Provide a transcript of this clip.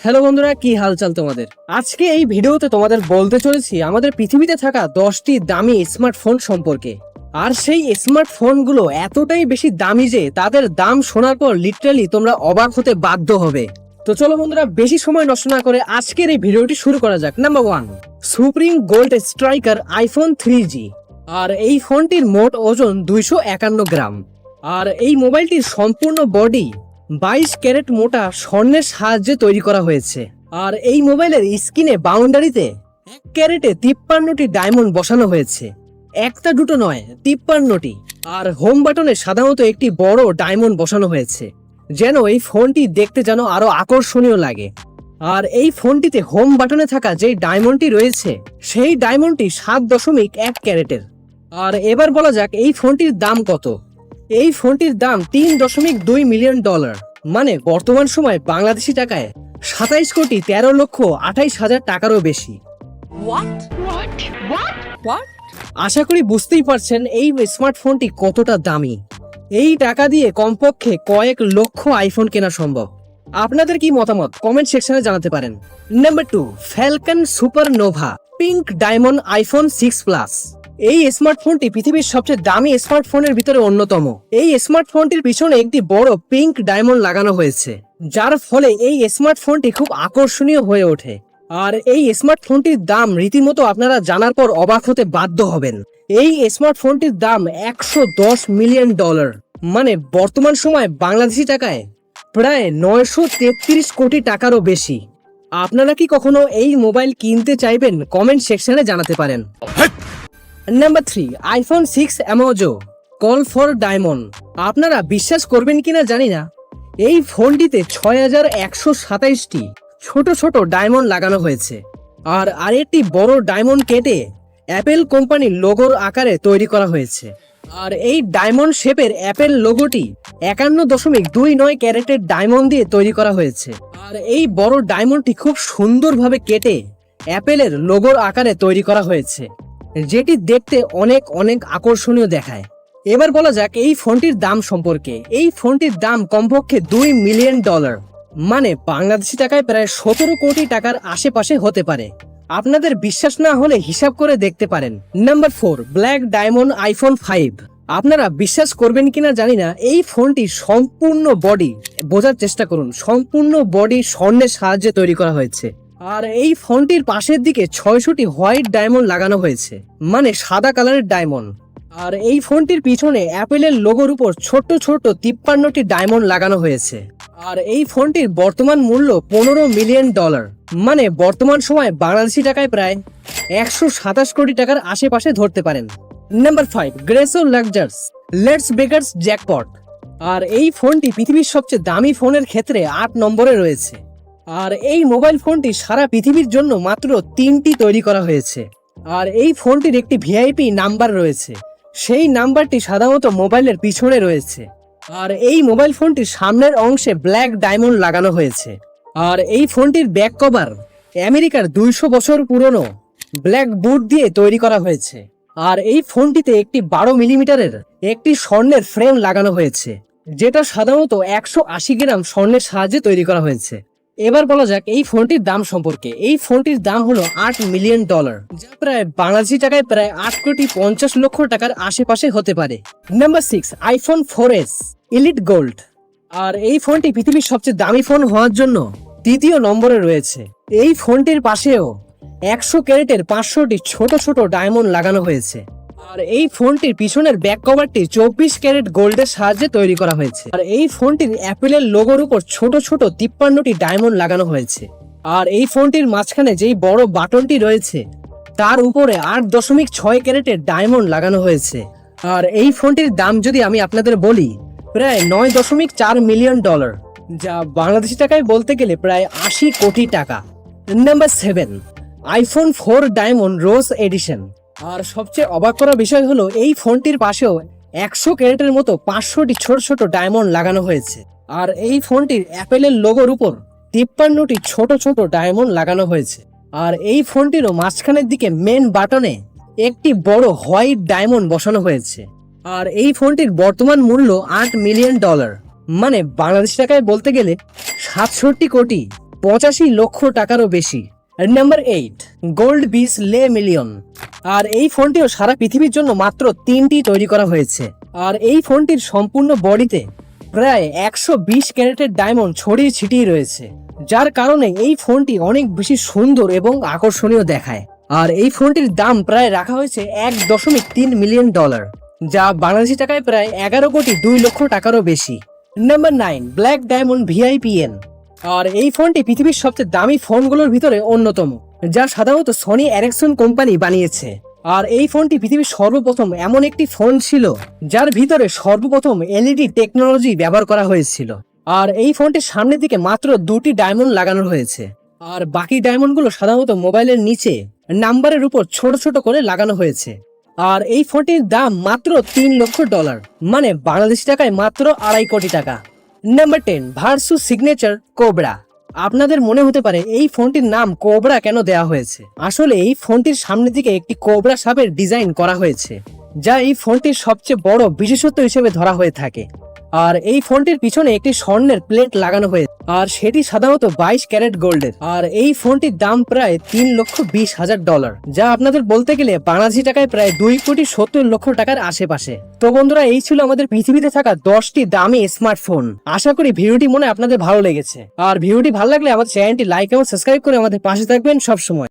Hello বন্ধুরা, কি হালচাল তোমাদের? আজকে এই ভিডিওতে তোমাদের বলতে চলেছি আমাদের পৃথিবীতে থাকা দশটি দামি স্মার্টফোন সম্পর্কে। আর সেই স্মার্টফোনগুলো এতটাই বেশি দামি যে তাদের দাম শোনার পর লিটারালি তোমরা অবাক হতে বাধ্য হবে। তো চলো বন্ধুরা, বেশি সময় নষ্ট না করে আজকের এই ভিডিওটি শুরু করা যাক। Number one supreme gold striker iPhone three G আর এই ফোনটির মোট ওজন দুইশো একান্ন গ্রাম। আর এই মোবাইলটির সম্পূর্ণ বডি বাইশ ক্যারেট মোটা স্বর্ণের সাহায্যে তৈরি করা হয়েছে। আর এই মোবাইলের স্ক্রিনে বাউন্ডারিতে এক ক্যারেটে তিপ্পান্নটি ডায়মন্ড বসানো হয়েছে। একটা দুটো নয়, তিপ্পান্নটি। আর হোম বাটনে সাধারণত একটি বড় ডায়মন্ড বসানো হয়েছে। যেন এই ফোনটি দেখতে যেন আরও আকর্ষণীয় লাগে। আর এই ফোনটিতে হোম বাটনে থাকা যেই ডায়মন্ডটি রয়েছে, সেই ডায়মন্ডটি সাত দশমিক এক ক্যারেটের। আর এবার বলা যাক এই ফোনটির দাম কত। এই ফোনটির দাম তিন দশমিক দুই মিলিয়ন ডলার। মানে বর্তমান সময় বাংলাদেশি টাকায় সাতাইশ কোটি তেরো লক্ষ আঠাইশ হাজার টাকারও বেশি? আশা করি বুঝতেই পারছেন এই স্মার্টফোনটি কতটা দামি। এই টাকা দিয়ে কমপক্ষে কয়েক লক্ষ আইফোন কেনা সম্ভব। আপনাদের কি মতামত? কমেন্ট সেকশনে জানাতে পারেন। Number two falcon super nova pink diamond iPhone six plus এই স্মার্টফোনটি পৃথিবীর সবচেয়ে দামি স্মার্টফোনের ভিতরে অন্যতম। এই স্মার্টফোনটির পিছনে একটি বড় পিঙ্ক ডায়মন্ড লাগানো হয়েছে, যার ফলে এই স্মার্টফোনটি খুব আকর্ষণীয় হয়ে ওঠে। আর এই স্মার্টফোনটির দাম রীতিমতো আপনারা জানার পর অবাক হতে বাধ্য হবেন। এই স্মার্টফোনটির দাম একশো দশ মিলিয়ন ডলার মানে বর্তমান সময় বাংলাদেশি টাকায় প্রায় নয়শো তেত্রিশ কোটি টাকারও বেশি। আপনারা কি কখনো এই মোবাইল কিনতে চাইবেন? কমেন্ট সেকশনে জানাতে পারেন। Number three iPhone six Amosu call for diamond আপনারা বিশ্বাস করবেন কিনা জানি না। এই ফোনটিতে ছয় হাজার একশো সাতাইশটি ছোট ছোট ডায়মন্ড লাগানো হয়েছে। আর আরেকটি বড় ডায়মন্ড কেটে অ্যাপেল কোম্পানির লোগোর আকারে তৈরি করা হয়েছে। আর এই ডায়মন্ড শেপের অ্যাপেল লোগোটি একান্ন দশমিক দুই নয় ক্যারেটের ডায়মন্ড দিয়ে তৈরি করা হয়েছে। আর এই বড় ডায়মন্ডটি খুব সুন্দরভাবে কেটে অ্যাপেলের লোগোর আকারে তৈরি করা হয়েছে। যেটি দেখতে অনেক অনেক আকর্ষণীয় দেখায়। এবার বলা যাক এই ফোনটির দাম সম্পর্কে। এই ফোনটির দাম কমপক্ষে দুই মিলিয়ন ডলার মানে বাংলাদেশি টাকায় প্রায় সতেরো কোটি টাকার আশেপাশে হতে পারে। আপনাদের বিশ্বাস না হলে হিসাব করে দেখতে পারেন। Number four, black diamond iPhone five. আপনারা বিশ্বাস করবেন কিনা জানি না, এই ফোনটি সম্পূর্ণ বডি, বোঝার চেষ্টা করুন, সম্পূর্ণ বডি স্বর্ণের সাহায্যে তৈরি করা হয়েছে। আর এই ফোনটির পাশের দিকে ছয়শটি হোয়াইট ডায়মন্ড লাগানো হয়েছে মানে সাদা কালারের ডায়মন্ড। আর এই ফোনটির পিছনে অ্যাপেলের লোগোর উপর ছোট্ট ছোট্ট তিপ্পান্নটি ডায়মন্ড লাগানো হয়েছে। আর এই ফোনটির বর্তমান মূল্য পনেরো মিলিয়ন ডলার মানে বর্তমান সময় বাংলাদেশি টাকায় প্রায় একশো সাতাশ কোটি টাকার আশেপাশে ধরতে পারেন। Number five, Gresso লাক্সার্স, let's bakers jackpot. আর এই ফোনটি পৃথিবীর সবচেয়ে দামি ফোনের ক্ষেত্রে আট নম্বরে রয়েছে। আর এই মোবাইল ফোনটি সারা পৃথিবীর জন্য মাত্র তিনটি তৈরি করা হয়েছে। আর এই ফোনটির একটি ভিআইপি নাম্বার রয়েছে। সেই নাম্বারটি সাধারণত মোবাইলের পিছনে রয়েছে। আর এই মোবাইল ফোনটির সামনের অংশে ব্ল্যাক ডায়মন্ড লাগানো হয়েছে। আর এই ফোনটির ব্যাক কভার আমেরিকার দুইশো বছর পুরনো ব্ল্যাক বুট দিয়ে তৈরি করা হয়েছে। আর এই ফোনটিতে একটি বারো মিলিমিটারের একটি স্বর্ণের ফ্রেম লাগানো হয়েছে, যেটা সাধারণত একশো আশি গ্রাম স্বর্ণের সাহায্যে তৈরি করা হয়েছে। এবার বলা যাক এই ফোনটির দাম সম্পর্কে। এই ফোনটির দাম হলো আট মিলিয়ন ডলার, যা প্রায় বাংলাদেশি টাকায় প্রায় আট কোটি পঞ্চাশ লক্ষ টাকার আশেপাশে হতে পারে। Number six iPhone four S elite gold আর এই ফোনটি পৃথিবীর সবচেয়ে দামি ফোন হওয়ার জন্য তৃতীয় নম্বরে রয়েছে। এই ফোনটির পাশেও একশো ক্যারেটের পাঁচশোটি ছোট ছোট ডায়মন্ড লাগানো হয়েছে। আর এই ফোনটির পিছনের ব্যাক কভারটি চব্বিশ ক্যারেট গোল্ডের সাহায্যে তৈরি করা হয়েছে। আর এই ফোনটির অ্যাপেলের লোগোর উপর ছোট ছোট তিপ্পান্নটি ডায়মন্ড লাগানো হয়েছে। আর এই ফোনটির মাঝখানে যেই বড় বাটনটি রয়েছে, তার উপরে আট দশমিক ছয় ক্যারেটের ডায়মন্ড লাগানো হয়েছে। আর এই ফোনটির দাম যদি আমি আপনাদের বলি, প্রায় নয় দশমিক চার মিলিয়ন ডলার যা বাংলাদেশি টাকায় বলতে গেলে প্রায় আশি কোটি টাকা। Number seven iPhone four diamond rose edition আর সবচেয়ে অবাক করা বিষয় হলো, এই ফোনটির পাশেও একশো ক্যারেটের মতো পাঁচশোটি ছোট ছোট ডায়মন্ড লাগানো হয়েছে। আর এই ফোনটির অ্যাপেলের লোগোর উপর তিপ্পান্নটি ছোট ছোট ডায়মন্ড লাগানো হয়েছে। আর এই ফোনটিরও মাঝখানের দিকে মেন বাটনে একটি বড় হোয়াইট ডায়মন্ড বসানো হয়েছে। আর এই ফোনটির বর্তমান মূল্য আট মিলিয়ন ডলার। মানে বাংলাদেশ টাকায় বলতে গেলে সাতষট্টি কোটি পঁচাশি লক্ষ টাকারও বেশি। নাম্বার এইট গোল্ড বিস লে মিলিয়ন আর এই ফোনটিও সারা পৃথিবীর জন্য মাত্র তিনটি তৈরি করা হয়েছে। আর এই ফোনটির সম্পূর্ণ বডিতে প্রায় একশো বিশ ক্যারেটের ডায়মন্ড ছড়িয়ে ছিটিয়ে রয়েছে। যার কারণে এই ফোনটি অনেক বেশি সুন্দর এবং আকর্ষণীয় দেখায়। আর এই ফোনটির দাম প্রায় রাখা হয়েছে এক দশমিক তিন মিলিয়ন ডলার, যা বাংলাদেশি টাকায় প্রায় এগারো কোটি দুই লক্ষ টাকারও বেশি। Number nine black diamond VIPN আর এই ফোনটি পৃথিবীর সবচেয়ে দামি ফোনগুলোর ভিতরে অন্যতম, যা সাধারণত সনি অ্যারেকসন কোম্পানি বানিয়েছে। আর এই ফোনটি পৃথিবীর সর্বপ্রথম এমন একটি ফোন ছিল, যার ভিতরে সর্বপ্রথম এলইডি টেকনোলজি ব্যবহার করা হয়েছিল। আর এই ফোনটির সামনের দিকে মাত্র দুটি ডায়মন্ড লাগানো হয়েছে। আর বাকি ডায়মন্ডগুলো সাধারণত মোবাইলের নিচে নাম্বারের উপর ছোট ছোট করে লাগানো হয়েছে। আর এই ফোনটির দাম মাত্র তিন লক্ষ ডলার মানে বাংলাদেশি টাকায় মাত্র আড়াই কোটি টাকা। Number ten Vertu signature cobra আপনাদের মনে হতে পারে এই ফোনটির নাম কোবরা কেন দেওয়া হয়েছে? আসলে এই ফোনটির সামনের দিকে একটি কোবরা সাপের ডিজাইন করা হয়েছে, যা এই ফোনটির সবচেয়ে বড় বিশেষত্ব হিসেবে ধরা হয়ে থাকে। আর এই ফোনটির পিছনে একটি স্বর্ণের প্লেট লাগানো হয়েছে। আর সেটি সাধারণত বাইশ ক্যারেট গোল্ডের। আর এই ফোনটির দাম প্রায় তিন লক্ষ বিশ হাজার ডলার, যা আপনাদের বলতে গেলে বাংলাদেশি টাকায় প্রায় দুই কোটি সত্তর লক্ষ টাকার আশেপাশে। তো বন্ধুরা, এই ছিল আমাদের পৃথিবীতে থাকা দশটি দামি স্মার্টফোন। আশা করি ভিডিওটি মনে আপনাদের ভালো লেগেছে। আর ভিডিওটি ভালো লাগলে আমাদের চ্যানেলটি লাইক এবং সাবস্ক্রাইব করে আমাদের পাশে থাকবেন সবসময়।